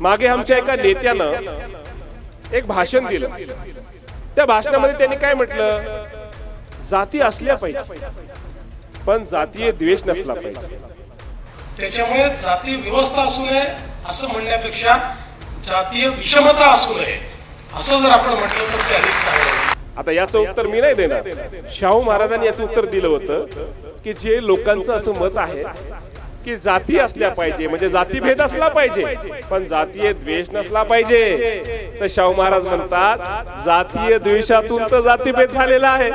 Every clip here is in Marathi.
मागे आमच्या एका नेत्यानं एक भाषण दिलं. त्या भाषणामध्ये त्यांनी काय म्हटलं? जाती असल्या पाहिजे पण जातीय द्वेष नसला पाहिजे. त्याच्यामुळे जाती व्यवस्था असू नये असं म्हणण्यापेक्षा जातीय विषमता असू नये असं जर आपण म्हटलं तर ते अधिक चांगलं. आता याचं उत्तर मी नाही देणार. शाहू महाराजांनी याचं उत्तर दिलं होतं की जे लोकांचं असं मत आहे की जाती असल्या पाहिजे म्हणजे जातीभेद असला पाहिजे पण जातीय द्वेष नसला पाहिजे. तर शाहू महाराज म्हणतात जातीय द्वेषातून तर जातीभेद झालेला आहे.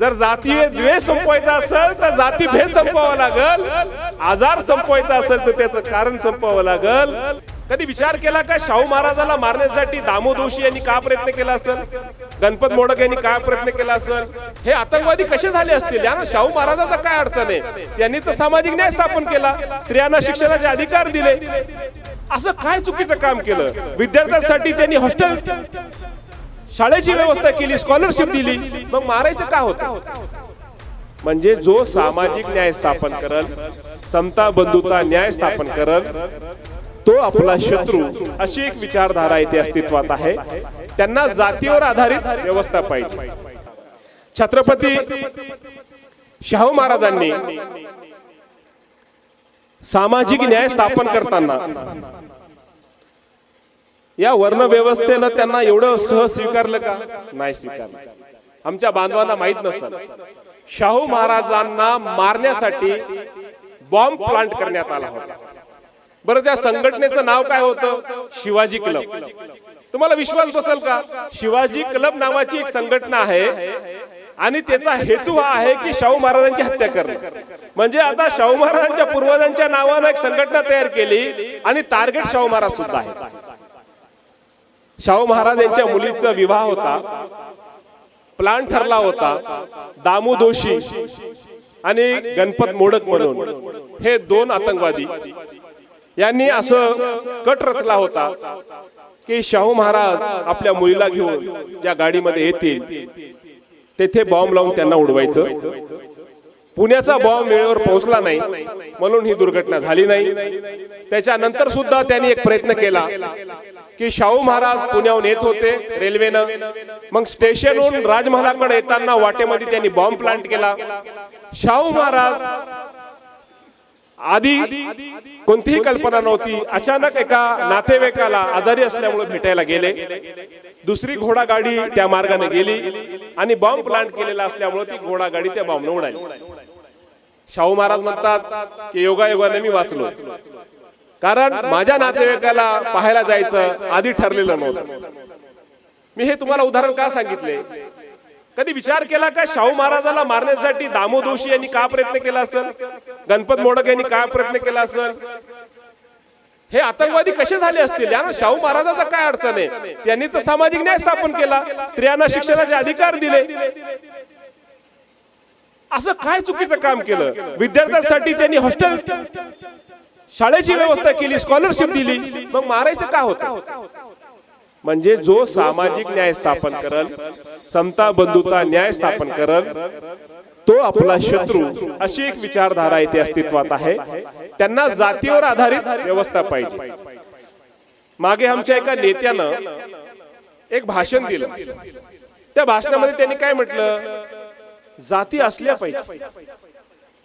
जर जातीय द्वेष संपवायचा असेल तर जातीभेद संपवावा लागल. आजार संपवायचा असेल तर त्याचं कारण संपवावं लागल. कधी विचार केला का शाहू महाराजाला मारण्यासाठी दामो जोशी यांनी का प्रयत्न केला असेल? गणपत मोडक यांनी काय प्रयत्न केला असेल? हे आतंकवादी कसे झाले असतील? यांना शाहू महाराजाचा काय अडचण आहे? त्यांनी तर सामाजिक न्याय स्थापन केला. स्त्रियांना शिक्षणाचे अधिकार दिले. असं काय चुकीचं काम केलं? विद्यार्थ्यांसाठी त्यांनी हॉस्टेल शाळेची व्यवस्था केली स्कॉलरशिप दिली. मग मारायचं का होतं? म्हणजे जो सामाजिक न्याय स्थापन करल समता बंधुता न्याय स्थापन करल तो आपला शत्रू अशी एक विचारधारा इथे अस्तित्वात आहे. त्यांना जातीवर आधारित व्यवस्था पाहिजे छत्रपती शाहू महाराजांनी सामाजिक न्याय स्थापन करताना या वर्ण व्यवस्थेनं त्यांना एवढं सहज स्वीकारलं का? नाही स्वीकारलं. आमच्या बांधवांना माहीत नसल. शाहू महाराजांना मारण्यासाठी बॉम्ब प्लांट करण्यात आला होता. बरं त्या संघटनेचं नाव काय होतं? शिवाजी क्लब. तुम्हाला विश्वास बसेल का? शिवाजी क्लब नावाची एक संघटना आहे आणि त्याचा हेतू हा आहे की शाहू महाराजांची हत्या करणे. म्हणजे आता शाहू महाराजांच्या पूर्वजांच्या नावानं एक संघटना तयार केली आणि टार्गेट शाहू महाराज सुद्धा आहे शाहू महाराज यांच्या मुलीचा विवाह होता प्लान ठरला होता दामू दोशी आणि गणपत मोडक म्हणून. हे दोन आतंकवादी. यांनी असं कट रचला होता की शाहू महाराज आपल्या मुलीला घेऊन ज्या गाडीमध्ये येतील तेथे बॉम्ब लावून त्यांना उडवायचं. पुण्याचा बॉम्ब वेळेवर पोहोचला नाही म्हणून ही दुर्घटना झाली नाही. त्याच्यानंतर सुद्धा त्यांनी एक प्रयत्न केला की शाहू महाराज पुण्याहून येत होते रेल्वेनं. मग स्टेशनहून राजमहालाकडे येताना वाटेमध्ये त्यांनी बॉम्ब प्लांट केला. शाहू महाराज आधी कोणतीही कल्पना नव्हती. अचानक एका नातेवाईकाला आजारी असल्यामुळे भेटायला गेले. दुसरी घोडा गाडी त्या मार्गाने गेली आणि बॉम्ब प्लांट केलेला असल्यामुळे ती घोडा गाडी त्या बॉम्बने उडाली. शाहू महाराज म्हणतात की योगायोगाने मी वाचलो. कारण माझ्या नातेवाईकाला पाहायला जायचं आधी ठरलेलं नव्हतं. मी हे तुम्हाला उदाहरण का सांगितले? कधी विचार केला का शाहू महाराजाला मारण्यासाठी दामो दोषी यांनी का प्रयत्न केला असेल? गणपत मोडक यांनी काय प्रयत्न केला असेल? हे आतंकवादी कसे झाले असतील? यांना शाहू महाराजाचा काय अडचण आहे? त्यांनी तर सामाजिक न्याय स्थापन केला. स्त्रियांना शिक्षणाचे अधिकार दिले. असं काय चुकीचं काम केलं? विद्यार्थ्यांसाठी त्यांनी हॉस्टेल शाळेची व्यवस्था केली स्कॉलरशिप दिली. मग मारायचं का होतं? म्हणजे जो सामाजिक न्याय स्थापन करल समता बंधुता न्याय स्थापन करल तो आपला शत्रू अशी एक विचारधारा इथे अस्तित्वात आहे. त्यांना जातीवर आधारित व्यवस्था पाहिजे. मागे आमच्या एका नेत्यानं एक भाषण दिलं. त्या भाषणामध्ये त्यांनी काय म्हटलं? जाती असल्या पाहिजे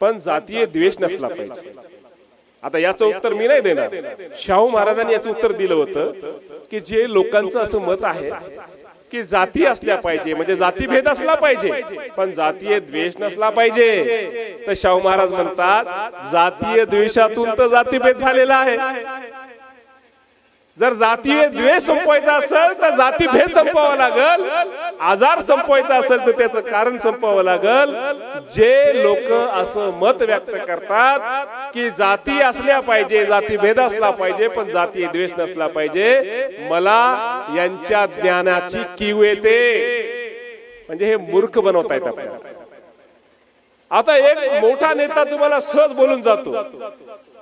पण जातीय द्वेष नसला पाहिजे. आता याचं उत्तर मी नाही देणार. शाहू महाराजांनी याचं उत्तर दिलं होतं की जे लोकांचं असं मत आहे की जाती असल्या पाहिजे म्हणजे जातीभेद असला पाहिजे पण जातीय द्वेष नसला पाहिजे. तर शाहू महाराज म्हणतात जातीय द्वेषातून तर जातीभेद झालेला आहे. जर जातीय द्वेष संपवायचा असेल तर जातीभेद संपवावा लागल. आजार संपवायचा असेल तर त्याचं कारण संपवावं लागल. जे लोक असं मत व्यक्त करतात की जाती असल्या पाहिजे जातीभेद असला पाहिजे पण जातीय द्वेष नसला पाहिजे मला यांच्या ज्ञानाची कीव येते. म्हणजे हे मूर्ख बनवता आपल्याला. आता एक मोठा नेता तुम्हाला सहज बोलून जातो.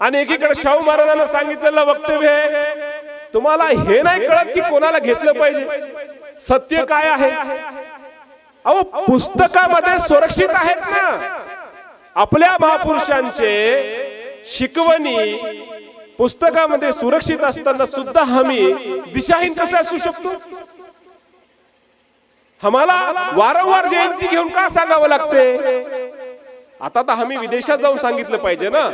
आणि एकीकडे शाहू महाराजांना सांगितलेलं वक्तव्य आहे तुम्हाला हे नाही कळत की कोणाला घेतलं पाहिजे. सत्य काय आहे? अहो पुस्तकामध्ये सुरक्षित आहेत ना. आपल्या महापुरुषांचे शिकवणी पुस्तकामध्ये सुरक्षित असताना सुद्धा आम्ही दिशाहीन कसे असू शकतो? आम्हाला वारंवार जयंती घेऊन का सांगावं लागते? आता तर आम्ही विदेशात जाऊन सांगितलं पाहिजे ना.